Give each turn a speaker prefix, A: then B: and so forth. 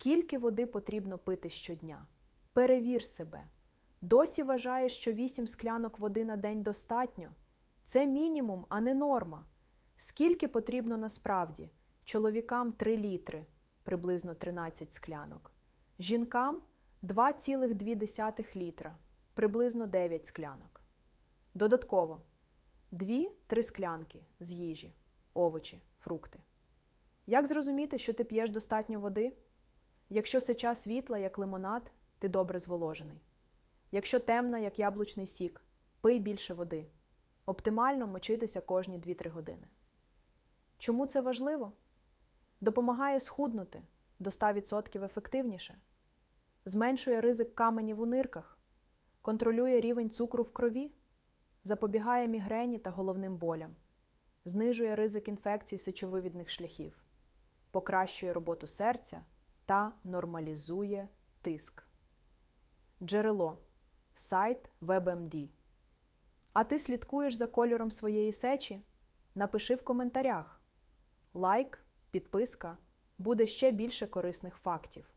A: Скільки води потрібно пити щодня? Перевір себе. Досі вважаєш, що 8 склянок води на день достатньо? Це мінімум, а не норма. Скільки потрібно насправді? Чоловікам 3 літри, приблизно 13 склянок. Жінкам 2,2 літра, приблизно 9 склянок. Додатково 2-3 склянки з їжі, овочі, фрукти. Як зрозуміти, що ти п'єш достатньо води? Якщо сеча світла, як лимонад, ти добре зволожений. Якщо темна, як яблучний сік, пий більше води. Оптимально мочитися кожні 2-3 години. Чому це важливо? Допомагає схуднути до 100% ефективніше, зменшує ризик каменів у нирках, контролює рівень цукру в крові, запобігає мігрені та головним болям, знижує ризик інфекцій сечовивідних шляхів, покращує роботу серця та нормалізує тиск. Джерело сайт WebMD. А ти слідкуєш за кольором своєї сечі? Напиши в коментарях. Лайк, підписка буде ще більше корисних фактів.